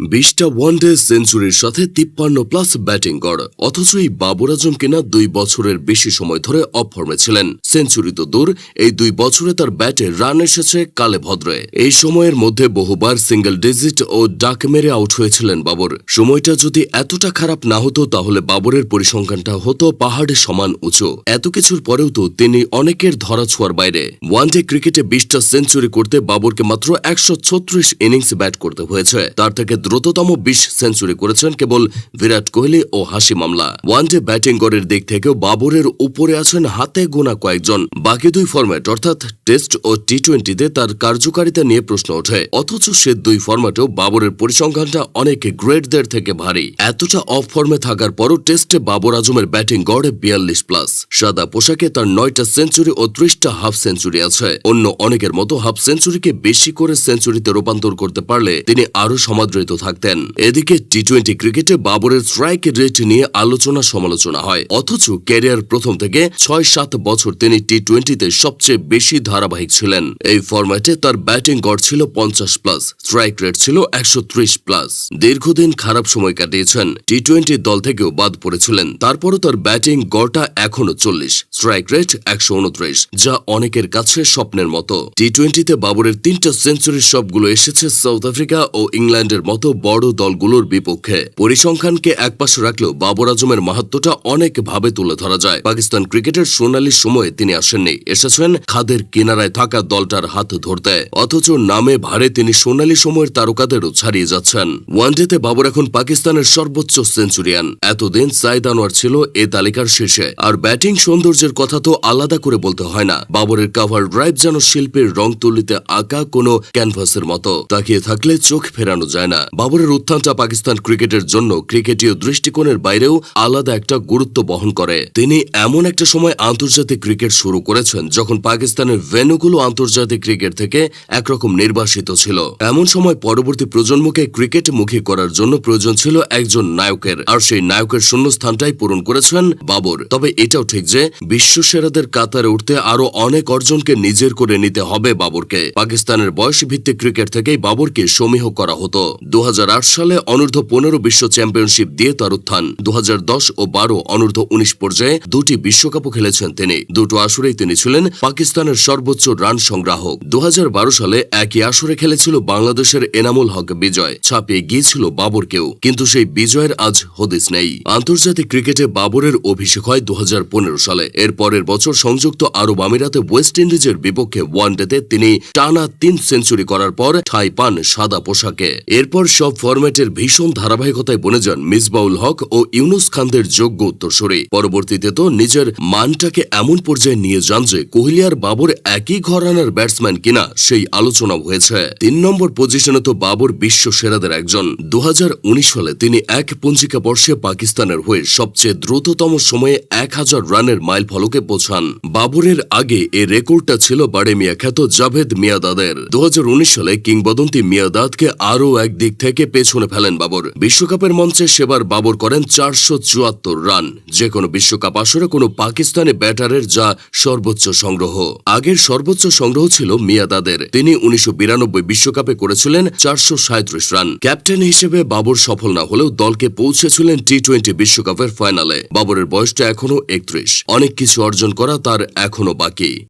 বিশটা ওয়ানডে সেঞ্চুরির সাথে তিপ্পান্ন প্লাস ব্যাটিং গড়। অথচ এই বাবর আজম কিনা দুই বছরের বেশি সময় ধরে অফ ফর্মে ছিলেন। সেঞ্চুরি তো দূর, এই দুই বছরে তার ব্যাটে রান এসেছে কালে ভদ্রে। এই সময়ের মধ্যে বহুবার সিঙ্গেল ডিজিট ও ডাক মেরে আউট হয়েছিলেন বাবর। সময়টা যদি এতটা খারাপ না হতো, তাহলে বাবরের পরিসংখ্যানটা হতো পাহাড়ে সমান উঁচু। এত কিছুর পরেও তো তিনি অনেকের ধরা ছোঁয়ার বাইরে। ওয়ানডে ক্রিকেটে বিশটা সেঞ্চুরি করতে বাবরকে মাত্র একশো ছত্রিশ ইনিংস ব্যাট করতে হয়েছে। তার থেকে দ্রুততম বিশ সেঞ্চুরি করেছেন কেবল বিরাট কোহলি ও হাসি মামলা। ওয়ানডে ব্যাটিং গড়ের দিক থেকেও বাবরের উপরে আছেন হাতে গোনা কয়েকজন। বাকি দুই ফরম্যাট, অর্থাৎ টেস্ট ও টি টোয়েন্টিতে তার কার্যকারিতা নিয়ে প্রশ্ন ওঠে। অথচ সে দুই ফরম্যাটেও বাবরের পরিসংখ্যানটা অনেক গ্রেটদের থেকে ভারী। এতটা অফ ফর্মে থাকার পরও টেস্টে বাবর আজমের ব্যাটিং গড়ে বিয়াল্লিশ প্লাস সাদা পোশাকে তার নয়টা সেঞ্চুরি ও ত্রিশটা হাফ সেঞ্চুরি আছে। অন্য অনেকের মতো হাফ সেঞ্চুরিকে বেশি করে সেঞ্চুরিতে রূপান্তর করতে পারলে তিনি আরও সমাদৃত থাকতেন। এদিকে টি টোয়েন্টি ক্রিকেটে বাবরের স্ট্রাইক রেট নিয়ে আলোচনা সমালোচনা হয়। অথচ ক্যারিয়ার প্রথম থেকে ছয় সাত বছর তিনি টি টোয়েন্টিতে সবচেয়ে বেশি ধারাবাহিক ছিলেন। এই ফরম্যাটে তার ব্যাটিং গড় ছিল পঞ্চাশ প্লাস, স্ট্রাইক রেট ছিল একশো ত্রিশ প্লাস। দীর্ঘদিন খারাপ সময় কাটিয়েছেন। টি টোয়েন্টি দল থেকেও বাদ পড়েছিলেন। তারপরও তার ব্যাটিং গড়টা এখনও চল্লিশ। স্ট্রাইক রেট একশো উনত্রিশ, যা অনেকের কাছে স্বপ্নের মতো। টি টোয়েন্টিতে বাবরের তিনটা সেঞ্চুরির সবগুলো এসেছে সাউথ আফ্রিকা ও ইংল্যান্ডের মতো বড় দলগুলোর বিপক্ষে। পরিসংখ্যানকে একপাশে রাখলেও বাবর আজমের মাহাত্মটা অনেক ভাবে তুলে ধরা যায়। পাকিস্তান ক্রিকেটের সোনালী সময়ে তিনি আসেননি। এসেছেন খাদের কিনারায় থাকা দলটার হাত ধরতে। অথচ নামে ভারে তিনি সোনালী সময়ের তারকাদেরও ছাড়িয়ে যাচ্ছেন। ওয়ানডেতে বাবর এখন পাকিস্তানের সর্বোচ্চ সেঞ্চুরিয়ান এতদিন সাইদ আনোয়ার ছিল এ তালিকার শীর্ষে। আর ব্যাটিং সৌন্দর্যের কথা তো আলাদা করে বলতে হয় না। বাবরের কাভার ড্রাইভ যেন শিল্পের রং তুলিতে আঁকা কোনো ক্যানভাসের মতো। তাকিয়ে থাকলে চোখ ফেরানো যায় না। বাবরের উত্থানটা পাকিস্তান ক্রিকেটের জন্য ক্রিকেটীয় দৃষ্টিকোণের বাইরেও আলাদা একটা গুরুত্ব বহন করে। তিনি এমন একটা সময় আন্তর্জাতিক ক্রিকেট শুরু করেছেন যখন পাকিস্তানের ভেন্যুগুলো আন্তর্জাতিক ক্রিকেট থেকে একরকম নির্বাসিত ছিল। এমন সময় পরবর্তী প্রজন্মকে ক্রিকেট মুখী করার জন্য প্রয়োজন ছিল একজন নায়কের। আর সেই নায়কের শূন্যস্থানটাই পূরণ করেছেন বাবর। তবে এটাও ঠিক যে বিশ্ব সেরাদের কাতারে উঠতে আরও অনেক অর্জনকে নিজের করে নিতে হবে বাবরকে। পাকিস্তানের বয়স ভিত্তিক ক্রিকেট থেকেই বাবরকে সমীহ করা হতো। দু হাজার আট সালে অনূর্ধ্ব পনেরো বিশ্ব চ্যাম্পিয়নশিপ দিয়ে তার উত্থান। দু ও বারো অনূর্ধ্ব উনিশ পর্যায়ে দুটি বিশ্বকাপও খেলেছেন তিনি। দুটো আসরেই তিনি ছিলেন পাকিস্তানের সর্বোচ্চ রান সংগ্রাহক। দু হাজার বারো সালে একই আসরে খেলেছিল বাংলাদেশের এনামুল হক বিজয়। ছাপিয়ে গিয়েছিল বাবরকেও। কিন্তু সেই বিজয়ের আজ হদিস নেই। আন্তর্জাতিক ক্রিকেটে বাবরের অভিষেক হয় দু হাজার পনেরো সালে। এর পরের বছর সংযুক্ত আরব আমিরাতে ওয়েস্ট ইন্ডিজের বিপক্ষে ওয়ানডেতে তিনি টানা তিন সেঞ্চুরি করার পর ঠাঁই পান সাদা পোশাকে। এরপর সব ফরম্যাটের ভীষণ ধারাবাহিকতায় বনে যান মিসবাউল হক ও ইউনুস খানদের যোগ্য উত্তরসূরি। পরবর্তীতে তো নিজের মানটাকে এমন পর্যায়ে নিয়ে যান যে কোহলি আর বাবর একই ঘরানার ব্যাটসম্যান কিনা সেই আলোচনা হয়েছে। তিন নম্বর পজিশনে তো বাবর বিশ্ব সেরাদের একজন। দু হাজার উনিশ সালে তিনি এক পঞ্জিকা বর্ষে পাকিস্তানের হয়ে সবচেয়ে দ্রুততম সময়ে এক হাজার রানের মাইল ফলকে পৌঁছান। বাবরের আগে এ রেকর্ডটা ছিল বাড়ে মিয়া খ্যাত জাভেদ মিয়াদাদের। দু হাজার উনিশ সালে কিংবদন্তি মিয়াদাদকে আরও এক দিক থেকে পেছনে ফেলেন বাবর। বিশ্বকাপের মঞ্চে সেবার বাবর করেন চারশো চুয়াত্তর রান। যে কোনো বিশ্বকাপ আসরে কোনো পাকিস্তানি ব্যাটারের যা সর্বোচ্চ সংগ্রহ। আগের সর্বোচ্চ সংগ্রহ ছিল মিয়াদাদের। তিনি উনিশশো বিশ্বকাপে করেছিলেন চারশো সাঁইত্রিশ রান। ক্যাপ্টেন হিসেবে বাবর সফল না হলেও দলকে পৌঁছেছিলেন টি টোয়েন্টি বিশ্বকাপের ফাইনালে। বাবরের বয়সটা এখনও একত্রিশ। অনেক কিছু অর্জন করা তার এখনও বাকি।